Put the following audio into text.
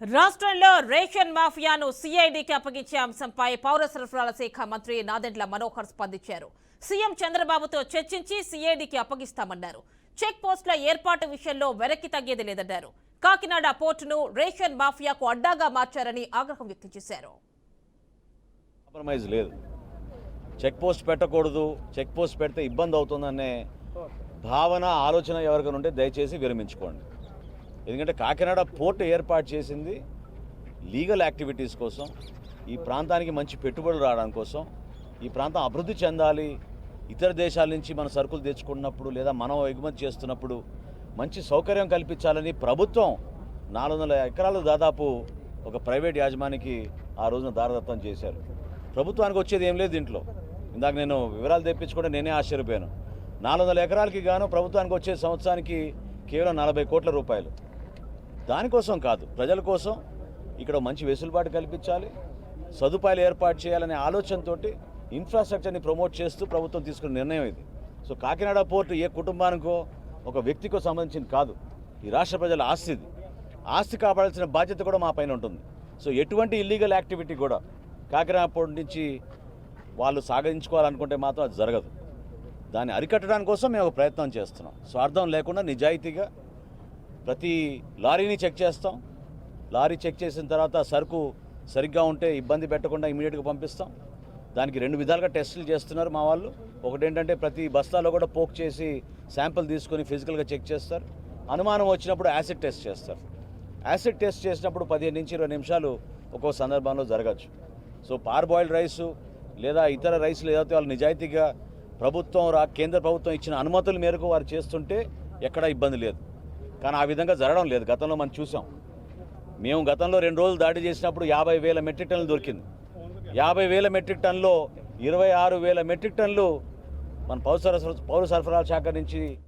రాష్ట్రంలో రేషన్ మాఫియాను సిఐడికి అప్పగించే అంశంపై పౌర సరఫరాల శాఖ మంత్రి నాదెండ్ల మనోహర్ స్పందించారు. సీఎం చంద్రబాబుతో చర్చించి సిఐడికి అప్పగిస్తామన్నారు. చెక్ పోస్టుల ఏర్పాటు విషయంలో వెనక్కి తగ్గేది లేదన్నారు. కాకినాడ పోర్టును రేషన్ మాఫియాకు అడ్డాగా మార్చారని ఆగ్రహం వ్యక్తం చేశారు. లేదు. చెక్ పోస్ట్ పెట్టకూడదు చెక్ పోస్ట్ పెడితే ఇబ్బంది అవుతుందనే భావన ఆలోచన ఎవరికైనా ఉంటే దయచేసి విరమించుకోండి. ఎందుకంటే కాకినాడ పోర్ట్ ఏర్పాటు చేసింది లీగల్ యాక్టివిటీస్ కోసం ఈ ప్రాంతానికి మంచి పెట్టుబడులు రావడం కోసం ఈ ప్రాంతం అభివృద్ధి చెందాలి ఇతర దేశాల నుంచి మన సరుకులు తెచ్చుకున్నప్పుడు లేదా మనం ఎగుమతి చేస్తున్నప్పుడు మంచి సౌకర్యం కల్పించాలని ప్రభుత్వం నాలుగు వందల ఎకరాలు దాదాపు ఒక ప్రైవేట్ యాజమానికి ఆ రోజున దారదత్తం చేశారు. ప్రభుత్వానికి వచ్చేది ఏం లేదు దీంట్లో. ఇందాక నేను వివరాలు తెప్పించుకుంటే నేనే ఆశ్చర్యపోయాను. నాలుగు వందల ఎకరాలకి గాను ప్రభుత్వానికి వచ్చే సంవత్సరానికి కేవలం నలభై కోట్ల రూపాయలు. దానికోసం కాదు ప్రజల కోసం ఇక్కడ మంచి వెసులుబాటు కల్పించాలి సదుపాయాలు ఏర్పాటు చేయాలనే ఆలోచనతోటి ఇన్ఫ్రాస్ట్రక్చర్ని ప్రమోట్ చేస్తూ ప్రభుత్వం తీసుకున్న నిర్ణయం ఇది. సో కాకినాడ పోర్టు ఏ కుటుంబానికో ఒక వ్యక్తికో సంబంధించింది కాదు. ఈ రాష్ట్ర ప్రజల ఆస్తి ఇది. ఆస్తి కాపాడాల్సిన బాధ్యత కూడా మా పైన ఉంటుంది. సో ఎటువంటి ఇల్లీగల్ యాక్టివిటీ కూడా కాకినాడ పోర్టు నుంచి వాళ్ళు సాగించుకోవాలనుకుంటే మాత్రం అది జరగదు. దాన్ని అరికట్టడానికి కోసం మేము ఒక ప్రయత్నం చేస్తున్నాం. స్వార్థం లేకుండా నిజాయితీగా ప్రతి లారీని చెక్ చేస్తాం. లారీ చెక్ చేసిన తర్వాత సరుకు సరిగ్గా ఉంటే ఇబ్బంది పెట్టకుండా ఇమీడియట్గా పంపిస్తాం. దానికి రెండు విధాలుగా టెస్టులు చేస్తున్నారు మా వాళ్ళు. ఒకటి ఏంటంటే ప్రతి బస్తాలో కూడా పోక్ చేసి శాంపిల్ తీసుకొని ఫిజికల్గా చెక్ చేస్తారు. అనుమానం వచ్చినప్పుడు యాసిడ్ టెస్ట్ చేస్తారు. యాసిడ్ టెస్ట్ చేసినప్పుడు పదిహేను నుంచి ఇరవై నిమిషాలు ఒక్కో సందర్భంలో జరగచ్చు. సో పార్బాయిల్డ్ రైసు లేదా ఇతర రైసులు ఏదైతే వాళ్ళు నిజాయితీగా ప్రభుత్వం రా కేంద్ర ప్రభుత్వం ఇచ్చిన అనుమతుల మేరకు వారు చేస్తుంటే ఎక్కడా ఇబ్బంది లేదు. కానీ ఆ విధంగా జరగడం లేదు. గతంలో మనం చూసాం. మేము గతంలో రెండు రోజులు దాడి చేసినప్పుడు యాభై వేల మెట్రిక్ టన్నులు దొరికింది. యాభై వేల మెట్రిక్ టన్నులో ఇరవై ఆరు వేల మెట్రిక్ టన్నులు మన పౌర సరఫరా పౌర సరఫరాల శాఖ నుంచి